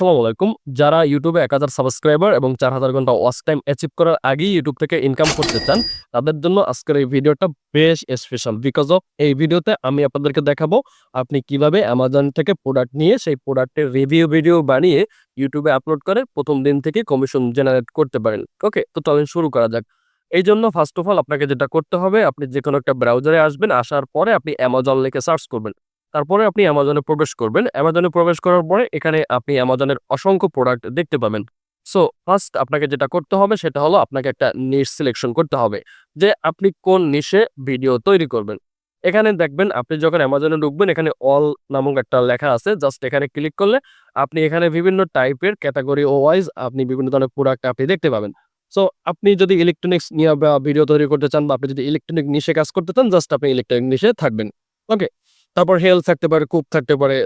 আসসালামু আলাইকুম। যারা ইউটিউবে এক হাজার সাবস্ক্রাইবার এবং চার হাজার ঘণ্টা ওয়াচ টাইম অ্যাচিভ করার আগেই ইউটিউব থেকে ইনকাম করতে চান, তাদের জন্য আজকের এই ভিডিওটা বেশ স্পেশাল বিকজ অফ এই ভিডিওতে আমি আপনাদেরকে দেখাবো আপনি কীভাবে অ্যামাজন থেকে প্রোডাক্ট নিয়ে সেই প্রোডাক্টের রিভিউ ভিডিও বানিয়ে ইউটিউবে আপলোড করে প্রথম দিন থেকে কমিশন জেনারেট করতে পারেন। ওকে তো চলেন শুরু করা যাক। এই জন্য ফার্স্ট অফ অল আপনাকে যেটা করতে হবে, আপনি যে কোনো একটা ব্রাউজারে আসবেন, আসার পরে আপনি অ্যামাজন লিখে সার্চ করবেন। তারপরে আপনি অ্যামাজনে প্রবেশ করবেন। অ্যামাজনে প্রবেশ করার পরে এখানে আপনি অ্যামাজনের অসংখ্য প্রোডাক্ট দেখতে পাবেন। সো ফার্স্ট আপনাকে যেটা করতে হবে সেটা হলো আপনাকে একটা নিশ সিলেকশন করতে হবে যে আপনি কোন নিশে ভিডিও তৈরি করবেন। এখানে দেখবেন আপনি যখন অ্যামাজনে ঢুকবেন, এখানে অল নামক একটা লেখা আছে। জাস্ট এখানে ক্লিক করলে আপনি এখানে বিভিন্ন টাইপের ক্যাটাগরি ওয়াইজ আপনি বিভিন্ন ধরনের প্রোডাক্ট আপনি দেখতে পাবেন। সো আপনি যদি ইলেকট্রনিক্স নিয়ে ভিডিও তৈরি করতে চান বা আপনি যদি ইলেকট্রনিক নিশে কাজ করতে চান জাস্ট আপনি ইলেকট্রনিক নিশে থাকবেন। ওকে তারপর হেলথ থাকতে পারে কুক থাকতে পারে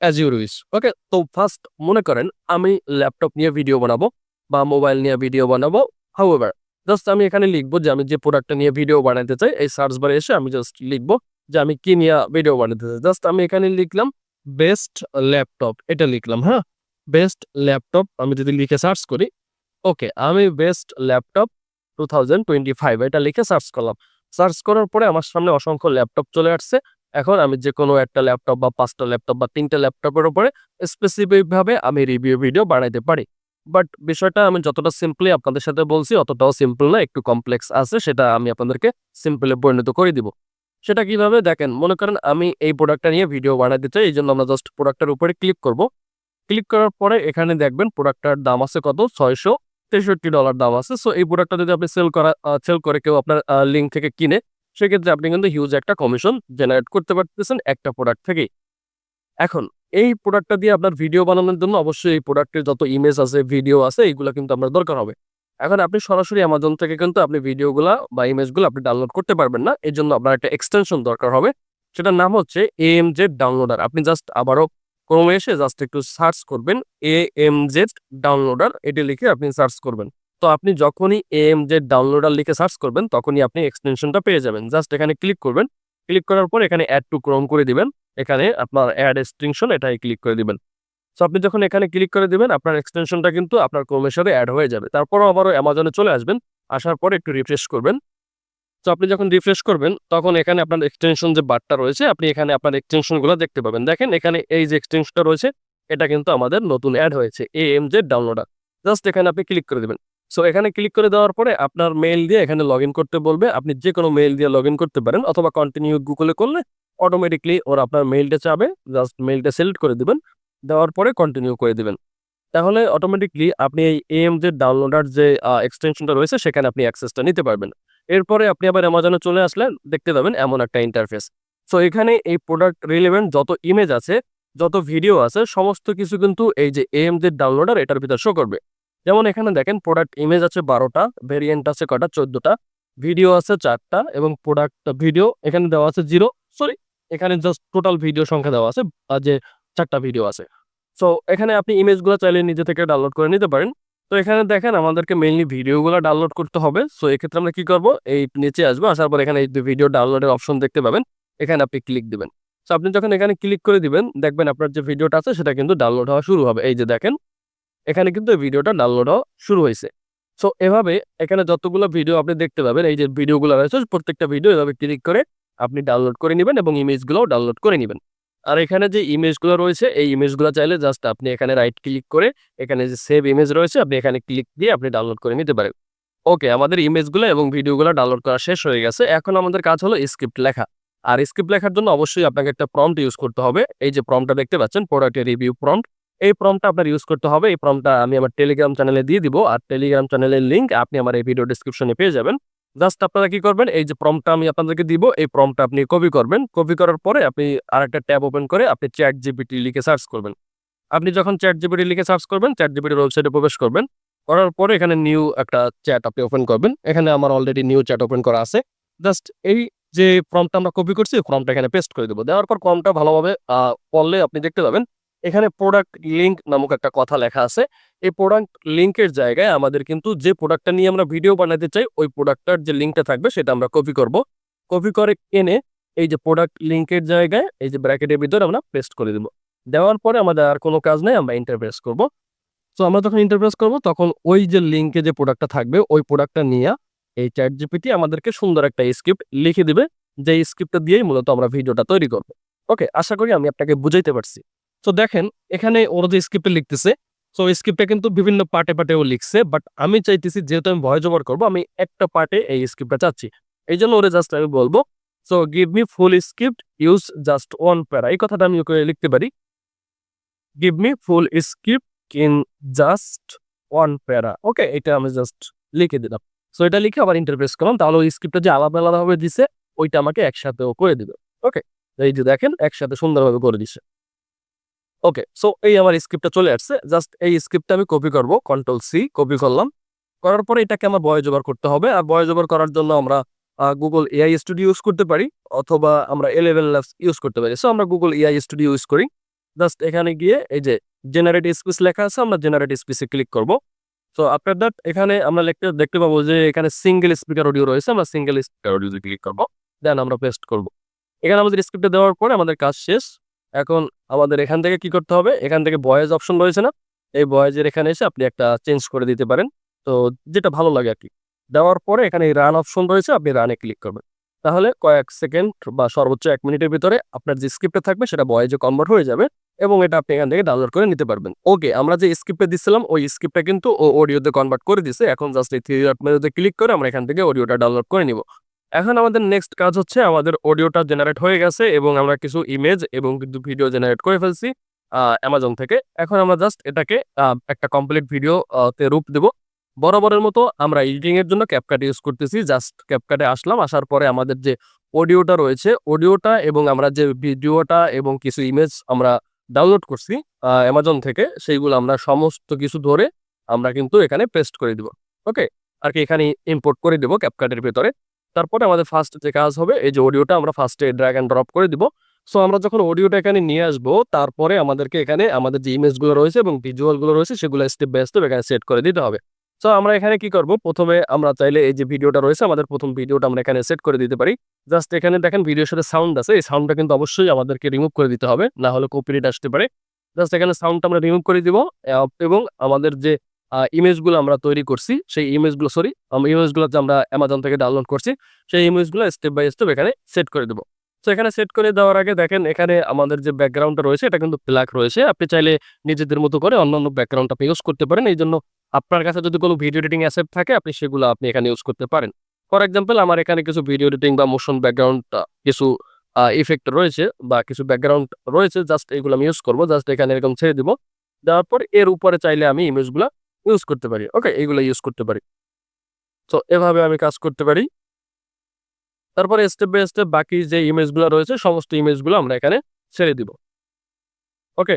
অ্যাজ ইউ উইস ওকে তো ফার্স্ট মনে করেন আমি ল্যাপটপ নিয়ে ভিডিও বানাবো বা মোবাইল নিয়ে ভিডিও বানাবো হাউএভার জাস্ট আমি এখানে লিখব যে আমি যে প্রোডাক্টটা নিয়ে ভিডিও বানাতে চাই, এই সার্চ বারে এসে আমি জাস্ট লিখব যে আমি কি নিয়ে ভিডিও বানাতে চাই। জাস্ট আমি এখানে লিখলাম বেস্ট ল্যাপটপ এটা লিখলাম হ্যাঁ? বেস্ট ল্যাপটপ আমি যদি লিখে সার্চ করি ওকে আমি best laptop two thousand twenty five এটা লিখে সার্চ করলাম। সার্চ করার পরে আমার সামনে অসংখ্য ল্যাপটপ চলে আসছে এখন আমি যে কোনো একটা ল্যাপটপ বা পাঁচটা ল্যাপটপ বা তিনটা ল্যাপটপের উপরে স্পেসিফিক ভাবে আমি রিভিউ ভিডিও বানাইতে পারি। বাট বিষয়টা আমি যতটা সিম্পলি আপনাদের সাথে বলছি, অতটাও সিম্পল না, একটু কমপ্লেক্স আছে, সেটা আমি আপনাদেরকে সিম্পলে পরিণত করে দিব। সেটা কীভাবে? দেখেন, মনে করেন আমি এই প্রোডাক্টটা নিয়ে ভিডিও বানাইতে চাই এই জন্য আমরা জাস্ট প্রোডাক্টের উপরে ক্লিক করব। ক্লিক করার পরে এখানে দেখবেন প্রোডাক্টটার দাম আছে কত? ছয়শো তেষট্টি ডলার দাম আছে। সো এই প্রোডাক্টটা যদি আপনি সেল করা সেল করে কেউ আপনার লিঙ্ক থেকে কিনে সেক্ষেত্রে আপনি কিন্তু হিউজ একটা কমিশন জেনারেট করতে পারতেছেন একটা প্রোডাক্ট থেকেই। এখন, এই প্রোডাক্টটা দিয়ে আপনার ভিডিও বানানোর জন্য অবশ্যই এই প্রোডাক্টের যত ইমেজ আছে ভিডিও আছে এইগুলো কিন্তু আপনার দরকার হবে। এখন আপনি সরাসরি অ্যামাজন থেকে কিন্তু আপনি ভিডিওগুলা বা ইমেজগুলো আপনি ডাউনলোড করতে পারবেন না, এর জন্য আপনার একটা এক্সটেনশন দরকার হবে। সেটার নাম হচ্ছে এ এম জেড ডাউনলোডার আপনি জাস্ট আবারও ক্রমে এসে জাস্ট একটু সার্চ করবেন এ এম জেড ডাউনলোডার এটি লিখে আপনি সার্চ করবেন। তো আপনি যখনই এম যে ডাউনলোডার লিখে সার্চ করবেন, তখনই আপনি এক্সটেনশনটা পেয়ে যাবেন। জাস্ট এখানে ক্লিক করবেন। ক্লিক করার পর এখানে অ্যাড টু ক্রোম করে দিবেন। এখানে আপনার অ্যাড এক্সটেনশন এটাই ক্লিক করে দিবেন। সো আপনি যখন এখানে ক্লিক করে দিবেন, আপনার এক্সটেনশনটা কিন্তু আপনার ক্রোমের সাথে অ্যাড হয়ে যাবে। তারপরও আবারও অ্যামাজনে চলে আসবেন। আসার পর একটু রিফ্রেশ করবেন। তো আপনি যখন রিফ্রেশ করবেন, তখন এখানে আপনার এক্সটেনশন যে বারটা রয়েছে, আপনি এখানে আপনার এক্সটেনশনগুলো দেখতে পাবেন। দেখেন, এখানে এই যে এক্সটেনশনটা রয়েছে, এটা কিন্তু আমাদের নতুন অ্যাড হয়েছে A M J downloader just এখানে আপনি ক্লিক করে দেবেন। সো এখানে ক্লিক করে দেওয়ার পরে আপনার মেইল দিয়ে এখানে লগ করতে বলবে। আপনি যে কোনো মেইল দিয়ে লগ করতে পারেন অথবা কন্টিনিউ গুগলে করলে অটোমেটিকলি ওর আপনার মেইলটা চাবে জাস্ট মেইলটা সিলেক্ট করে দিবেন, দেওয়ার পরে কন্টিনিউ করে দিবেন। তাহলে অটোমেটিকলি আপনি এই এম যে ডাউনলোডার যে এক্সটেনশনটা রয়েছে, সেখানে আপনি অ্যাক্সেসটা নিতে পারবেন। এরপরে আপনি আবার অ্যামাজনে চলে আসলেন দেখতে পাবেন এমন একটা ইন্টারফেস সো এখানে এই প্রোডাক্ট রিলেভেন্ট যত ইমেজ আছে, যত ভিডিও আছে, সমস্ত কিছু কিন্তু এই যে এম যে ডাউনলোডার এটার ভিতর শো করবে। যেমন এখানে দেখেন প্রোডাক্ট ইমেজ আছে বারোটা ভেরিয়েন্ট আছে কটা চোদ্দটা ভিডিও আছে চারটা এবং প্রোডাক্ট ভিডিও এখানে দেওয়া আছে জিরো সরি এখানে জাস্ট টোটাল ভিডিও সংখ্যা দেওয়া আছে যে চারটা ভিডিও আছে। সো এখানে আপনি ইমেজগুলো চাইলে নিজে থেকে ডাউনলোড করে নিতে পারেন। তো এখানে দেখেন আমাদেরকে মেইনলি ভিডিওগুলো ডাউনলোড করতে হবে। সো এক্ষেত্রে আমরা কি করব? এই নিচে আসব, আসার পর এখানে এই ভিডিও ডাউনলোডের অপশন দেখতে পাবেন, এখানে আপনি ক্লিক দিবেন। সো আপনি যখন এখানে ক্লিক করে দিবেন, দেখবেন আপনার যে ভিডিওটা আছে সেটা কিন্তু ডাউনলোড হওয়া শুরু হবে। এই যে দেখেন এখানে কিন্তু ভিডিওটা ডাউনলোড হওয়া শুরু হয়েছে। সো এভাবে এখানে যতগুলো ভিডিও আপনি দেখতে পাবেন, এই যে ভিডিওগুলো রয়েছে, প্রত্যেকটা ভিডিও এভাবে ক্লিক করে আপনি ডাউনলোড করে নেবেন এবং ইমেজগুলোও ডাউনলোড করে নেবেন। আর এখানে যে ইমেজগুলো রয়েছে, এই ইমেজগুলো চাইলে জাস্ট আপনি এখানে রাইট ক্লিক করে এখানে যে সেভ ইমেজ রয়েছে, আপনি এখানে ক্লিক দিয়ে আপনি ডাউনলোড করে নিতে পারেন। ওকে আমাদের ইমেজগুলো এবং ভিডিওগুলো ডাউনলোড করা শেষ হয়ে গেছে। এখন আমাদের কাজ হলো স্ক্রিপ্ট লেখা। আর স্ক্রিপ্ট লেখার জন্য অবশ্যই আপনাকে একটা প্রম্পট ইউজ করতে হবে। এই যে প্রম্পটটা দেখতে পাচ্ছেন প্রোডাক্টের রিভিউ প্রম্পট এই প্রমটা আপনার ইউজ করতে হবে। এই প্রমটা আমি আমার টেলিগ্রাম চ্যানেলে দিয়ে দিব। আর টেলিগ্রাম চ্যানেলের লিঙ্ক আপনি আমার এই ভিডিও ডিসক্রিপশনে পেয়ে যাবেন। জাস্ট আপনারা কি করবেন, এই যে প্রমটা আমি আপনাদেরকে দিব, এই প্রমটা আপনি কপি করবেন। কপি করার পরে আপনি আরেকটা ট্যাব ওপেন করে আপনি চ্যাট জিপিটি লিখে সার্চ করবেন। আপনি যখন চ্যাট জিপিটি লিখে সার্চ করবেন চ্যাট জিপিটির ওয়েবসাইটে প্রবেশ করবেন। করার পরে এখানে নিউ একটা চ্যাট আপনি ওপেন করবেন। এখানে আমার অলরেডি নিউ চ্যাট ওপেন করা আছে। জাস্ট এই যে ফর্মটা আমরা কপি করছি ফর্মটা এখানে পেস্ট করে দেবো। দেওয়ার পর ফর্মটা ভালোভাবে পড়লে আপনি দেখতে পাবেন এখানে প্রোডাক্ট লিঙ্ক নামক একটা কথা লেখা আছে। এই প্রোডাক্ট লিঙ্কের জায়গায় আমাদের কিন্তু যে প্রোডাক্টটা নিয়ে আমরা ভিডিও বানাতে চাই, ওই প্রোডাক্টটার যে লিঙ্কটা থাকবে সেটা আমরা কপি করব। কপি করে এনে এই যে প্রোডাক্ট লিঙ্কের জায়গায় এই যে ব্র্যাকেটের ভিতরে আমরা পেস্ট করে দেবো। দেওয়ার পরে আমাদের আর কোনো কাজ নেই, আমরা ইন্টারপ্রেস করব। সো আমরা যখন ইন্টারপ্রেস করব, তখন ওই যে লিঙ্কে যে প্রোডাক্টটা থাকবে, ওই প্রোডাক্টটা নিয়ে এই চ্যাট জিপিটি আমাদেরকে সুন্দর একটা স্ক্রিপ্ট লিখে দিবে। যে স্ক্রিপ্টটা দিয়েই মূলত আমরা ভিডিওটা তৈরি করব। ওকে আশা করি আমি আপনাকে বুঝাইতে পারছি। তো দেখেন, এখানে ওরা যে স্ক্রিপ্টে লিখতেছে সো স্ক্রিপ্টে কিন্তু বিভিন্ন পার্টে পার্টেও লিখছে বাট আমি চাইতেছি যেহেতু আমি ভয়েস ওভার করব, আমি একটা পার্টে এই স্ক্রিপ্টটা চাচ্ছি। এই জন্য ওরে জাস্ট আমি বলব so give me full script use just one para এই কথাটা আমি ওকে লিখতে পারি। Give me full script in just one para okay এটা আমি জাস্ট লিখে দিলাম। সো এটা লিখে আবার ইন্টারপ্রেস করলাম, তাহলে ওই স্ক্রিপ্টটা যে আলাদা আলাদাভাবে দিছে, ওইটা আমাকে একসাথেও করে দিবে ওকে এই যে দেখেন, একসাথে সুন্দরভাবে করে দিছে। ওকে সো এই আমার স্ক্রিপ্টটা চলে আসছে। জাস্ট এই স্ক্রিপ্টটা আমি কপি করব কন্ট্রোল সি কপি করলাম। করার পরে এটাকে আমার ভয়েস ওভার করতে হবে। আর ভয়েস ওভার করার জন্য আমরা গুগল এআই স্টুডিও ইউজ করতে পারি, অথবা আমরা এলেভেন ল্যাবস ইউজ করতে পারি। সো আমরা গুগল এআই স্টুডিও ইউজ করি। জাস্ট এখানে গিয়ে এই যে জেনারেট স্পিচ লেখা আছে, আমরা জেনারেট স্পিচে ক্লিক করব। সো আফটার দ্যাট এখানে আমরা লিখতে দেখতে পাবো যে এখানে সিঙ্গেল স্পিকার অডিও রয়েছে, আমরা সিঙ্গেল স্পিকার অডিওতে ক্লিক করব। দেন আমরা পেস্ট করব। এখানে আমাদের স্ক্রিপ্টে দেওয়ার পরে আমাদের কাজ শেষ। এখন আমাদের এখান থেকে কি করতে হবে? এখান থেকে বয়েজ অপশন রয়েছে না? এই ভয়েসের এখানে এসে আপনি একটা চেঞ্জ করে দিতে পারেন। তো যেটা ভালো লাগে আর কি। দেওয়ার পরে এখানে রান অপশন রয়েছে, আপনি রানে ক্লিক করবেন। তাহলে কয়েক সেকেন্ড বা সর্বোচ্চ এক মিনিটের ভিতরে আপনার যে স্ক্রিপ্টে থাকবে, সেটা বয়েজে কনভার্ট হয়ে যাবে এবং এটা আপনি এখান থেকে ডাউনলোড করে নিতে পারবেন। ওকে, আমরা যে স্ক্রিপ্টে দিচ্ছিলাম ওই স্ক্রিপ্টটা কিন্তু ও অডিওতে কনভার্ট করে দিছে। এখন জাস্ট এই থ্রি ডট মেনুতে ক্লিক করে আমরা এখান থেকে অডিওটা ডাউনলোড করে নিব। এখন আমাদের নেক্সট কাজ হচ্ছে আমাদের অডিওটা জেনারেট হয়ে গেছে এবং আমরা কিছু ইমেজ এবং কিন্তু ভিডিও জেনারেট করে ফেলছি অ্যামাজন থেকে। এখন আমরা জাস্ট এটাকে একটা কমপ্লিট ভিডিও তে রূপ দেব। বরাবরের মতো আমরা এডিটিং এর জন্য ক্যাপকাট ইউজ করতেছি। জাস্ট ক্যাপকাটে আসলাম, আসার পরে আমাদের যে অডিওটা রয়েছে অডিওটা এবং আমরা যে ভিডিওটা এবং কিছু ইমেজ আমরা ডাউনলোড করছি অ্যামাজন থেকে, সেইগুলো আমরা সমস্ত কিছু ধরে আমরা কিন্তু এখানে পেস্ট করে দিব। ওকে আর কি এখানে ইম্পোর্ট করে দিব ক্যাপকাটের ভেতরে। তারপরে আমাদের ফার্স্ট যে কাজ হবে, এই যে অডিওটা আমরা ফার্স্টে ড্র্যাগ অ্যান্ড ড্রপ করে দিব। সো আমরা যখন অডিওটা এখানে নিয়ে আসব, তারপরে আমাদেরকে এখানে আমাদের যে ইমেজগুলো রয়েছে এবং ভিজুয়ালগুলো রয়েছে, সেগুলো স্টেপ বাই স্টেপ এখানে সেট করে দিতে হবে। সো আমরা এখানে কি করব? প্রথমে আমরা চাইলে এই যে ভিডিওটা রয়েছে, আমাদের প্রথম ভিডিওটা আমরা এখানে সেট করে দিতে পারি। জাস্ট এখানে দেখেন ভিডিওর সাথে সাউন্ড আছে, এই সাউন্ডটা কিন্তু অবশ্যই আমাদেরকে রিমুভ করে দিতে হবে, না হলে কপিরাইট আসতে পারে। জাস্ট এখানে সাউন্ডটা আমরা রিমুভ করে দিব এবং আমাদের যে ইমেজগুলো আমরা তৈরি করছি, সেই ইমেজগুলো সরি ইমেজগুলো যে আমরা অ্যামাজন থেকে ডাউনলোড করছি, সেই ইমেজগুলো স্টেপ বাই স্টেপ এখানে সেট করে দেবো। তো এখানে সেট করে দেওয়ার আগে দেখেন, এখানে আমাদের যে ব্যাকগ্রাউন্ডটা রয়েছে, এটা কিন্তু ব্ল্যাক রয়েছে। আপনি চাইলে নিজেদের মতো করে অন্যান্য ব্যাকগ্রাউন্ড আপনি ইউজ করতে পারেন। এই জন্য আপনার কাছে যদি কোনো ভিডিও এডিটিং অ্যাসেট থাকে, আপনি সেগুলো আপনি এখানে ইউজ করতে পারেন। ফর এক্সাম্পল আমার এখানে কিছু ভিডিও এডিটিং বা মোশন ব্যাকগ্রাউন্ড কিছু ইফেক্ট রয়েছে বা কিছু ব্যাকগ্রাউন্ড রয়েছে জাস্ট এগুলো আমি ইউজ করব জাস্ট এখানে এরকম ছেড়ে দিব। দেওয়ার পর এর উপরে চাইলে আমি ইমেজগুলো ইউজ করতে পারি। ওকে এইগুলো ইউজ করতে পারি। তো এভাবে আমি কাজ করতে পারি। তারপরে স্টেপ বাই স্টেপ বাকি যে ইমেজগুলো রয়েছে, সমস্ত ইমেজগুলো আমরা এখানে ছেড়ে দিব। ওকে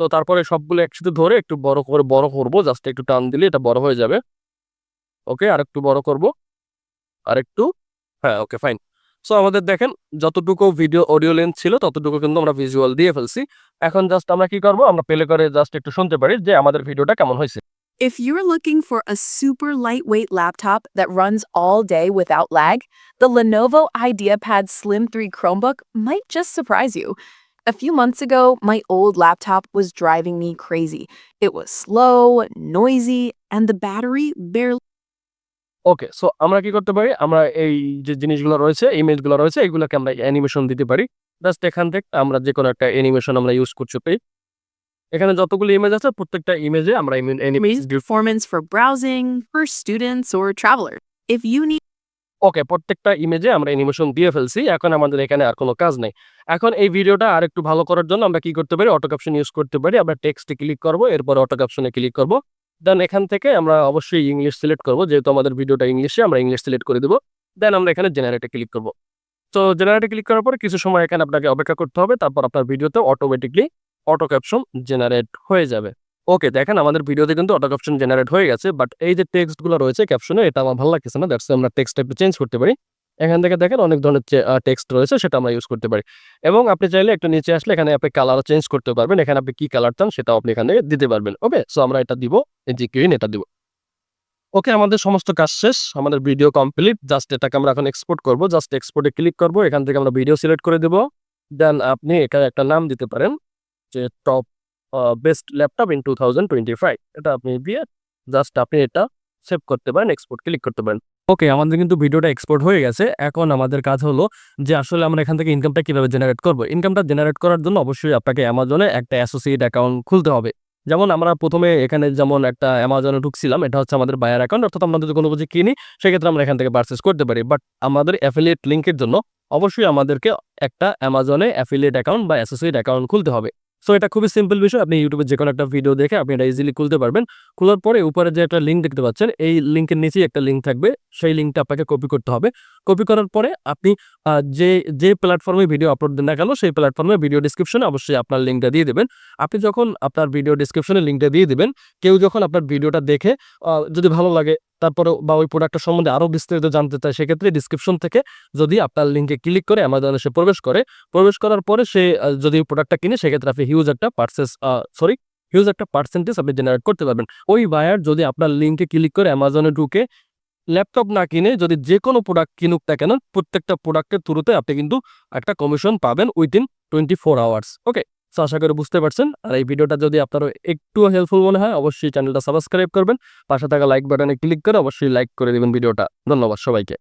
তো তারপরে সবগুলো একসাথে ধরে একটু বড় করে বড় করব। জাস্ট একটু টান দিলে এটা বড় হয়ে যাবে। ওকে আর একটু বড় করব। আর একটু হ্যাঁ ওকে ফাইন সো আমাদের দেখেন যতটুকু ভিডিও অডিও লেন্থ ছিল ততটুকু কিন্তু আমরা ভিজুয়াল দিয়ে ফেলছি এখন জাস্ট আমরা কি করব আমরা প্লে করে জাস্ট একটু শুনতে পারি যে আমাদের ভিডিওটা কেমন হয়েছে If you're looking for a super lightweight laptop that runs all day without lag, the Lenovo IdeaPad Slim 3 Chromebook might just surprise you. A few months ago, my old laptop was driving me crazy. It was slow, noisy, and the battery barely. Okay so আমরা কি করতে পারি? আমরা এই যে জিনিসগুলো রয়েছে ইমেজগুলো রয়েছে এগুলোকে আমরা অ্যানিমেশন দিতে পারি। জাস্ট এখান থেকে আমরা যে কোনো একটা অ্যানিমেশন আমরা ইউজ করতে পারি। এখানে যতগুলো ইমেজ আছে প্রত্যেকটা ইমেজে আমরা performance for browsing, for students, or travelers. If you need ওকে প্রত্যেকটা ইমেজে আমরা অ্যানিমেশন দিয়ে ফেলছি। এখন আমাদের এখানে আর কোনো কাজ নেই। এখন এই ভিডিওটা আর একটু ভালো করার জন্য আমরা কি করতে পারি? অটো ক্যাপশন ইউজ করতে পারি। আমরা টেক্সটে ক্লিক করব এরপর অটো ক্যাপশনে ক্লিক করব। দেন এখান থেকে আমরা অবশ্যই ইংলিশ সিলেক্ট করব। যেহেতু আমাদের ভিডিওটা ইংলিশে আমরা ইংলিশ সিলেক্ট করে দেবো। দেন আমরা এখানে জেনারেটে ক্লিক করব। তো জেনারেটে ক্লিক করার পর কিছু সময় এখানে আপনাকে অপেক্ষা করতে হবে। তারপর আপনার ভিডিওতে অটোমেটিকলি অটো ক্যাপশন জেনারেট হয়ে যাবে। ওকে দেখেন আমাদের ভিডিওতে কিন্তু অটো ক্যাপশন জেনারেট হয়ে গেছে বাট এই যে টেক্সটগুলো রয়েছে ক্যাপশনে এটা আমার ভালো লাগছে না। দ্যাটস আমরা টেক্সট একটু চেঞ্জ করতে পারি। এখান থেকে দেখেন অনেক ধরনের টেক্সট রয়েছে, সেটা আমরা ইউজ করতে পারি। এবং আপনি চাইলে একটু নিচে আসলে এখানে আপনি কালার চেঞ্জ করতে পারবেন। এখানে আপনি কি কালার চান সেটাও আপনি এখানে দিতে পারবেন। ওকে সো আমরা এটা দিব, এই যে কিউইন এটা দিব। ওকে আমাদের সমস্ত কাজ শেষ। আমাদের ভিডিও কমপ্লিট জাস্ট এটাকে আমরা এখন এক্সপোর্ট করব। জাস্ট এক্সপোর্টে ক্লিক করব। এখান থেকে আমরা ভিডিও সিলেক্ট করে দেব। দেন আপনি এখানে একটা নাম দিতে পারেন, যে top best laptop in two এটা আপনি দিয়ে জাস্ট আপনি এটা সেভ করতে পারেন এক্সপোর্ট ক্লিক করতে পারেন। ওকে আমাদের কিন্তু ভিডিওটা এক্সপোর্ট হয়ে গেছে। এখন আমাদের কাজ হলো যে আসলে আমরা এখান থেকে ইনকামটা কীভাবে জেনারেট করব। ইনকামটা জেনারেট করার জন্য অবশ্যই আপনাকে অ্যামাজনে একটা অ্যাসোসিয়েট অ্যাকাউন্ট খুলতে হবে। যেমন আমরা প্রথমে এখানে যেমন একটা অ্যামাজনে ঢুকছিলাম, এটা হচ্ছে আমাদের বায়ার অ্যাকাউন্ট অর্থাৎ আমরা যদি কোনো কিছু কিনি, সেক্ষেত্রে আমরা এখান থেকে পারচেস করতে পারি। বাট আমাদের অ্যাফিলিয়েট লিঙ্কের জন্য অবশ্যই আমাদেরকে একটা অ্যামাজনে অ্যাফিলিয়েট অ্যাকাউন্ট বা অ্যাসোসিয়েট অ্যাকাউন্ট খুলতে হবে। সো এটা খুবই সিম্পল বিষয়। আপনি ইউটিউবে যে কোনো একটা ভিডিও দেখে আপনি এটা ইজিলি খুলতে পারবেন। খোলার পরে উপরে যে একটা লিঙ্ক দেখতে পাচ্ছেন, এই লিঙ্কের নিচেই একটা লিঙ্ক থাকবে। সেই লিঙ্কটা আপনাকে কপি করতে হবে। কপি করার পরে আপনি যে যে প্ল্যাটফর্মে ভিডিও আপলোড না কেন, সেই প্ল্যাটফর্মে ভিডিও ডিসক্রিপশনে অবশ্যই আপনার লিঙ্কটা দিয়ে দেবেন। আপনি যখন আপনার ভিডিও ডিসক্রিপশনে লিঙ্কটা দিয়ে দেবেন, কেউ যখন আপনার ভিডিওটা দেখে যদি ভালো লাগে তারপরে বা ওই প্রোডাক্টটা সম্বন্ধে আরও বিস্তারিত জানতে চায়, সেক্ষেত্রে ডিসক্রিপশন থেকে যদি আপনার লিঙ্কে ক্লিক করে অ্যামাজনে সে প্রবেশ করে, প্রবেশ করার পরে সে যদি প্রোডাক্টটা কিনে, সেক্ষেত্রে আপনি হিউজ একটা পার্সেস সরি হিউজ একটা পার্সেন্টেজ আপনি জেনারেট করতে পারবেন। ওই বায়ার যদি আপনার লিঙ্কে ক্লিক করে অ্যামাজনে ঢুকে ল্যাপটপ না কিনে, যদি যে কোনো প্রোডাক্ট কিনুক না কেন, প্রত্যেকটা প্রোডাক্টের থ্রুতে আপনি কিন্তু একটা কমিশন পাবেন within twenty four hours okay so আশা করি বুঝতে পারছেন। আর এই ভিডিওটা যদি আপনারও একটু হেল্পফুল মনে হয়, অবশ্যই চ্যানেলটা সাবস্ক্রাইব করবেন। পাশে থাকা লাইক বাটনে ক্লিক করে অবশ্যই লাইক করে দেবেন ভিডিওটা। ধন্যবাদ সবাইকে।